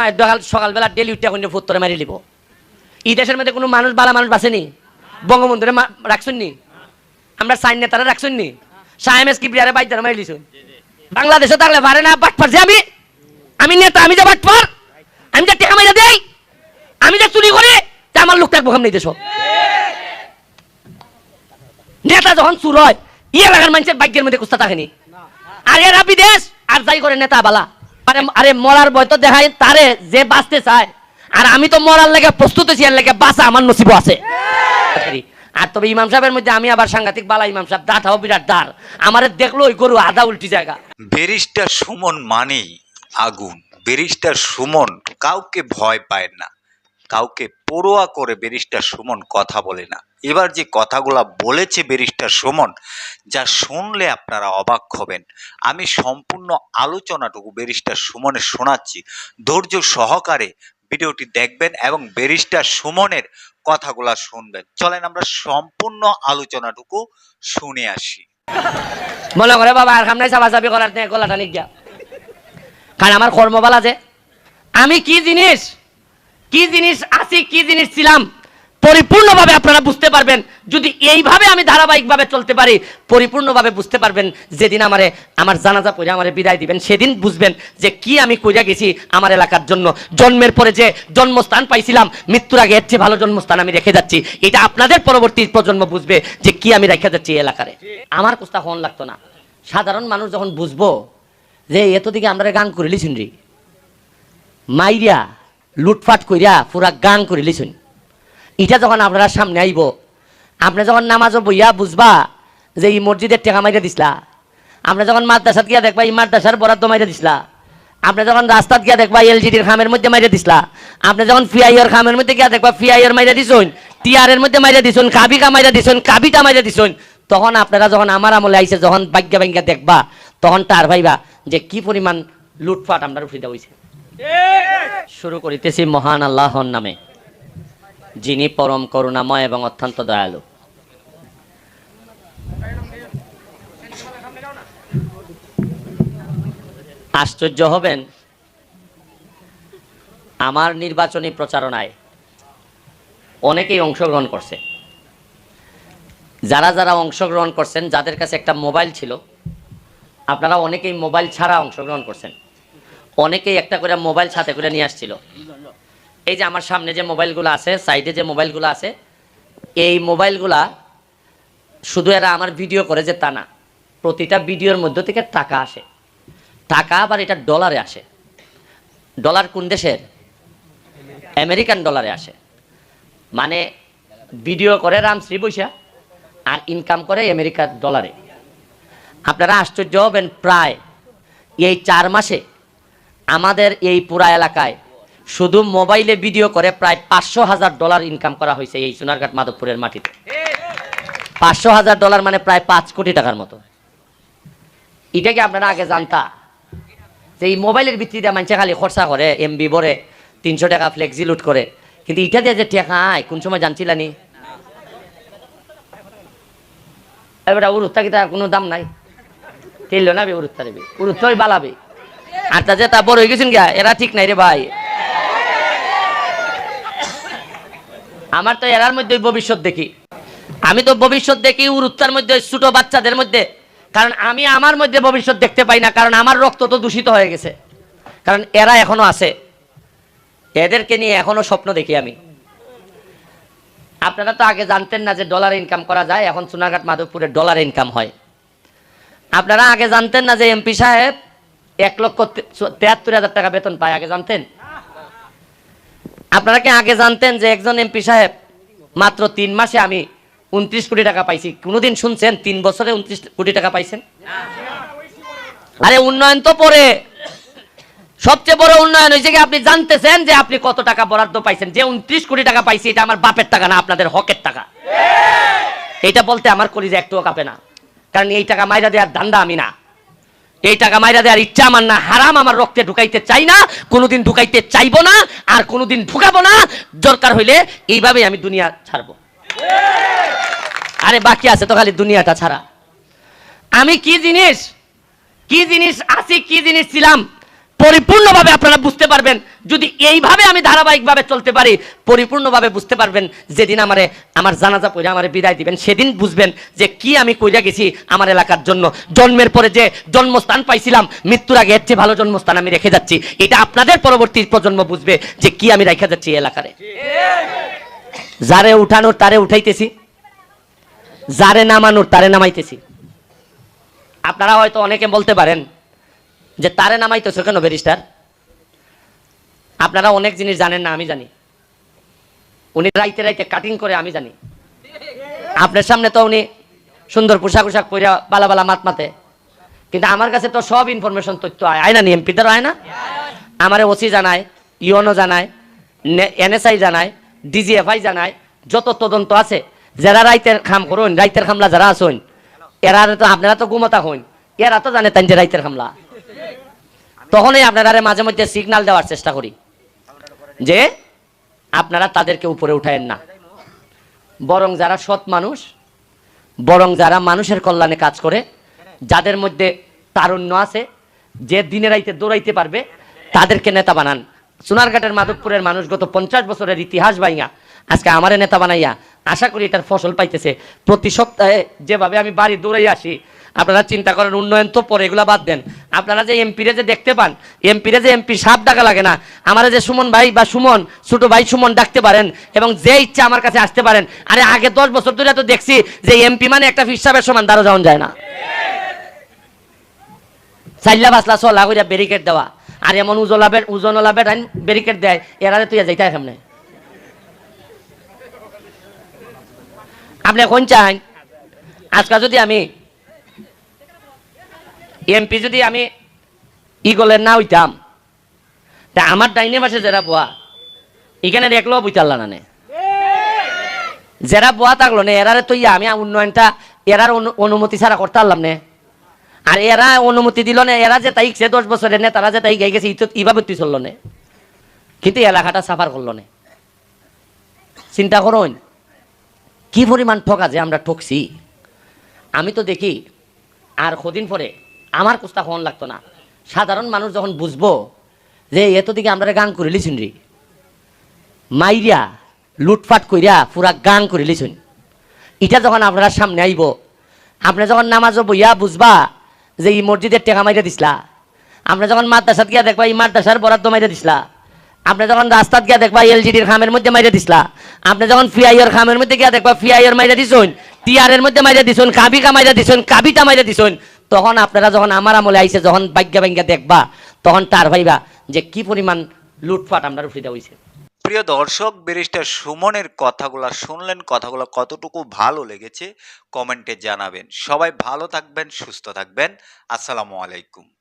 সকাল সকালবেলা ডেলি উঠে এখন ফুত্তরে মারি লিব। এই দেশের মধ্যে কোনো মানুষ, বালা মানুষ বাসেনি? বঙ্গবন্ধুরে রাখছেন নি আমরা সাইন নেতারা রাখছেন নি কি বিয়ারে বাইদার মারি লিছুন বাংলাদেশে থাকলে পারে না আমি? আমি নেতা, আমি যে বাট পার? আমি যে টেকা মাইরা দেই? আমি যে চুরি করি? তা আমার লোক থাকব নেই দেশ নেতা যখন চুর হয় ই এলাকার মানুষের ভাগ্যের মধ্যে কুস্তা থাকেনি। আর এরা বিদেশ, আর যাই করে নেতা বালা। আরে আরে, মরার ভয় তো দেখায় তারে যে বাঁচতে চায়। আর আমি তো মরার লেগে প্রস্তুত আছি, এর লেগে বাঁচা আমার নসিব আছে। আর তবে ইমাম সাহেবের মধ্যে আমি আবার সাংঘাতিক বালা, ইমাম সাহেব দাঁড়াও বিরাট দাঁড়। আমারে দেখল ওই গরু আধা উল্টি জায়গা। বেরিস্টার সুমন মানেই আগুন। বেরিস্টার সুমন কাউকে ভয় পায় না। কাউকে পড়োয়া করে ব্যারিস্টার সুমন কথা বলে না। এবার যে কথাগুলা বলেছে ব্যারিস্টার সুমন, যা শুনলে আপনারা অবাক হবেন। আমি সম্পূর্ণ আলোচনাটুকু ব্যারিস্টার সুমনের শোনাচ্ছি। ধৈর্য সহকারে ভিডিওটি দেখবেন এবং ব্যারিস্টার সুমনের কথাগুলা শুনবেন। চলেন আমরা সম্পূর্ণ আলোচনাটুকু শুনে আসি। মনে করে বাবা, আর খাম নাই চাপাচাপি করার গলাটা নিক কারণ আমার কর্মবালা যে আমি কি জিনিস কি জিনিস আছি, কি জিনিস ছিলাম, পরিপূর্ণভাবে আপনারা বুঝতে পারবেন। যদি এইভাবে আমি ধারাবাহিকভাবে চলতে পারি, পরিপূর্ণভাবে বুঝতে পারবেন, যেদিন আমারে, আমার জানাজা পড়ে আমারে বিদায় দিবেন, সেদিন বুঝবেন যে কি আমি কইরা গেছি আমার এলাকার জন্য। জন্মের পরে যে জন্মস্থান পাইছিলাম, মৃত্যুর আগে এর চেয়ে ভালো জন্মস্থান আমি রেখে যাচ্ছি। এটা আপনাদের পরবর্তী প্রজন্ম বুঝবে যে কি আমি রেখে যাচ্ছি এই এলাকারে। আমার কুস্তা হন লাগতো না। সাধারণ মানুষ যখন বুঝব যে এত দিকে আমরা গান করে লিছুন মাইরিয়া লুটফাট কইরা পুরা গান করে লিছুন এটা যখন আপনারা সামনে আইব, আপনি যখন নামাজও বইয়া বুঝবা যে এই মসজিদের টেকা মাইরা দিসলা। আপনি যখন মাদ্রাসাত গিয়া দেখবা এই মাদ্রাসার বরাদ্দ মাইরা দিসলা। আপনি যখন রাস্তাত গিয়া দেখবা এলজিডির খামের মধ্যে মাইরা দিসলা। আপনি যখন ফিআইআর খামের মধ্যে গিয়া দেখবা ফিআইআর মাইরা দিছুন টিআরের মধ্যে মাইরা দিছুন কাবিকা মাইরা দিছুন কাবিটা মাইরা দিছুন তখন আপনারা যখন আমার আমলে আইছে যখন বাগ্যা বাঙ্গা দেখবা, তখন তার ভাইবা যে কি পরিমাণ লুটফাট আমরা উঠিতে হইছে। শুরু করিতেছি মহান আল্লাহর নামে, যিনি পরম করুণাময় এবং অত্যন্ত দয়ালু। আশ্চর্য হবেন, আমার নির্বাচনী প্রচারণায় অনেকেই অংশগ্রহণ করছে। যারা যারা অংশগ্রহণ করছেন, যাদের কাছে একটা মোবাইল ছিল, আপনারা অনেকেই মোবাইল ছাড়া অংশগ্রহণ করছেন। অনেকেই একটা করে মোবাইল সাথে করে নিয়ে আসছিল। এই যে আমার সামনে যে মোবাইলগুলো আছে, সাইডে যে মোবাইলগুলো আছে, এই মোবাইলগুলা শুধু এরা আমার ভিডিও করে যে তা না, প্রতিটা ভিডিওর মধ্য থেকে টাকা আসে। টাকা আবার এটা ডলারে আসে। ডলার কোন দেশের? আমেরিকান ডলারে আসে। মানে ভিডিও করে রামশ্রী বৈশা আর ইনকাম করে আমেরিকার ডলারে। আপনারা আশ্চর্য হবেন, প্রায় এই চার মাসে আমাদের এই পুরা এলাকায় শুধু মোবাইলে ভিডিও করে প্রায় পাঁচশো হাজার ডলার ইনকাম করা হয়েছে এই সোনারঘাট মাধবপুরের মাটিতে। পাঁচশো হাজার ডলার মানে প্রায় পাঁচ কোটি টাকার মতো। এটা কি আপনারা আগে জানতা? যে এই মোবাইলের ভিত্তিতে মানুষে খালি খরচা করে এমবি ভরে, তিনশো টাকা ফ্লেক্সি লুট করে। কিন্তু এটা দিয়ে যে টাকা আয় কোন সময় জানছিলানি এবার উরুত্তা কোনো দাম নাই? তেল না বে উরুত্তা রেবে উরুত্তই বালাবে আর তা যে তা বড় হয়ে গেছেন গা এরা ঠিক নাই রে ভাই। আমার তো এরার মধ্যে ভবিষ্যৎ দেখি। আমি তো ভবিষ্যৎ দেখি উরুত্তার মধ্যে, ছোট বাচ্চাদের মধ্যে। কারণ আমি আমার মধ্যে ভবিষ্যৎ দেখতে পাই না, কারণ আমার রক্ত তো দূষিত হয়ে গেছে। কারণ এরা এখনও আছে। এদেরকে নিয়ে এখনও স্বপ্ন দেখি আমি। আপনারা তো আগে জানতেন না যে ডলার ইনকাম করা যায়, এখন সোনাঘাট মাধবপুরে ডলার ইনকাম হয়। আপনারা আগে জানতেন না যে এমপি সাহেব এক লক্ষ তেহাত্তর হাজার টাকা বেতন পায়, আগে জানতেন? আপনারা কি আগে জানতেন যে একজন এমপি সাহেব মাত্র তিন মাসে আমি উনত্রিশ কোটি টাকা পাইছি? কোনোদিন শুনছেন? তিন বছরে উনত্রিশ কোটি টাকা পাইছেন? আরে উন্নয়ন তো পরে। সবচেয়ে বড় উন্নয়ন হয়েছে কি আপনি জানতেছেন যে আপনি কত টাকা বরাদ্দ পাইছেন? যে উনত্রিশ কোটি টাকা পাইছি, এটা আমার বাপের টাকা না, আপনাদের হকের টাকা। এটা বলতে আমার কলিজা একটুও কাঁপে না। কারণ এই টাকা মাইরা দেওয়ার ধান্দা আমি না। এই টাকা মাইরা দেওয়ার ইচ্ছা আমার না, হারাম আমার রক্তে ঢুকাইতে চাই না, কোনোদিন ঢুকাইতে চাইব না, আর কোনোদিন ঢুকাবো না। দরকার হইলে এইভাবেই আমি দুনিয়া ছাড়বো। আরে বাকি আছে তো খালি দুনিয়াটা ছাড়া। আমি কি জিনিস কি জিনিস আছি, কি জিনিস ছিলাম? পরিপূর্ণভাবে আপনারা বুঝতে পারবেন, যদি এইভাবে আমি ধারাবাহিকভাবে চলতে পারি, পরিপূর্ণভাবে বুঝতে পারবেন যেদিন আমারে, আমার জানাজা পড়ে আমারে বিদায় দিবেন, সেদিন বুঝবেন যে কি আমি কইরা গেছি আমার এলাকার জন্য। জন্মের পরে যে জন্মস্থান পাইছিলাম, মৃত্যুর আগে এর চেয়ে ভালো জন্মস্থান আমি রেখে যাচ্ছি। এটা আপনাদের পরবর্তী প্রজন্ম বুঝবে যে কি আমি রেখে যাচ্ছি এলাকারে। যারে উঠানোর তারে উঠাইতেছি, যারে নামানোর তারে নামাইতেছি। আপনারা হয়তো অনেকে বলতে পারেন যে তারে নামাইতেছো কেন ব্যারিস্টার? আপনারা অনেক জিনিস জানেন না, আমি জানি। উনি রাইতে রাইতে কাটিং করে, আমি জানি। আপনার সামনে তো উনি সুন্দর পোশাক পোশাক পরে বালা বালা মাত মাতে। কিন্তু আমার কাছে তো সব ইনফরমেশন তথ্য আয় আয় না এমপিদের আয় না? আমারে ওসি জানায় ইউএনও জানায় এনএসআই জানায় ডিজিএফআই জানায়, যত তদন্ত আছে, যারা রাইতের খাম করুন, রাইতের খামলা যারা আসুন এরা তো আপনারা তো গুমতা হইন, এরা তো জানে তাই যে রাইতের খামলা। তখনই আপনারা মাঝে মধ্যে সিগনাল দেওয়ার চেষ্টা করি। যে আপনারা তাদেরকে উপরে উঠায়েন না। বরং যারা সৎ মানুষ, বরং যারা মানুষের কল্যাণে কাজ করে, যাদের মধ্যে তারুণ্য আছে, যে দিনে রাইতে দৌড়াইতে পারবে, তাদেরকে নেতা বানান। সোনারঘাটের মাধবপুরের মানুষ গত পঞ্চাশ বছরের ইতিহাস বাইয়া আজকে আমারে নেতা বানাইয়া আশা করি এটার ফসল পাইতেছে। প্রতি সপ্তাহে যেভাবে আমি বাড়ি দৌড়াই আসি, আপনারা চিন্তা করেন উন্নয়ন তো পরে, এগুলা বাদ দেন। আপনারা যে এমপিরে যে দেখতে পান এমপিরে যে এমপি সাপ ডাকা লাগে না, আমার যে সুমন ভাই বা সুমন, ছোট ভাই সুমন ডাকতে পারেন এবং যে ইচ্ছা আমার কাছে আসতে পারেন, আরে আগে দশ বছর ধরে তো দেখছি যে এমপি মানে একটা ফিসাবের সমান দাঁড়ো যাওয়া যায় না। চাইলা বাসলা চলা কইরা ব্যারিকেড দেওয়া। আর এমন উজলা উজনলা বেড আইন ব্যারিকেড দেয় এরা তুই যাইতে সামনে। আপনি এখন চান আজকাল যদি আমি এমপি যদি আমি ইগলের না হইতাম, তা আমার ডাইনে পাশে যারা বোয়া, এখানে দেখলেও বুঝতারলা না। যারা বোয়া থাকল না, এরারে তো ইয়া, আমি উন্নয়নটা, এরার অনু- অনুমতি ছাড়া করতে পারলাম না। আর এরা অনুমতি দিল না, এরা যে তাই সে দশ বছরের নে, তারা যে তাই গাই গেছে, ইতো- ইভাবে তুই চলল না। কিন্তু এলাকাটা সাফার করল না। চিন্তা করুন। কি পরিমাণ ঠকা যে আমরা ঠকছি? আমি তো দেখি, আর কদিন পরে আমার কুস্তা ফোন লাগতো না। সাধারণ মানুষ যখন বুঝব যে এত দিকে আমরা গান করে লিছুন রে। মাইরিয়া, লুটফাট কইরা পুরা গান করে লিছুন এটা যখন আপনার সামনে আইব, আপনি যখন নামাজও বইয়া বুঝবা যে এই মসজিদের টেকা মাইরা দিসলা। আপনি যখন মাদ্রাসাত গিয়া দেখবা, এই মাদ্রাসার বরাদ্দ মাইরা দিসলা। আপনি যখন রাস্তাত গিয়া দেখবা এলজিডির খামের মধ্যে মাইরা দিসলা আপনি যখন ফিআইয়ের খামের মধ্যে গিয়া দেখবা ফিআইয়ের মাইরা দিছুন টিআরের মধ্যে মাইরা দিছুন কাবিকা মাইরা দিছুন কাবিটা মাইরা দিছুন তখন আপনারা যখন আমার আমলে আইছে, যখন বাগ্যা বাঙ্গা দেখবা, তখন তার ভাইবা যে কি পরিমাণ লুটফাট আমরা উঠিতে হইছে। প্রিয় দর্শক, ব্যারিস্টার সুমনের কথাগুলো শুনলেন, কথাগুলো কতটুকু ভালো লেগেছে, কমেন্টে জানাবেন। সবাই ভালো থাকবেন, সুস্থ থাকবেন। আসসালামু আলাইকুম।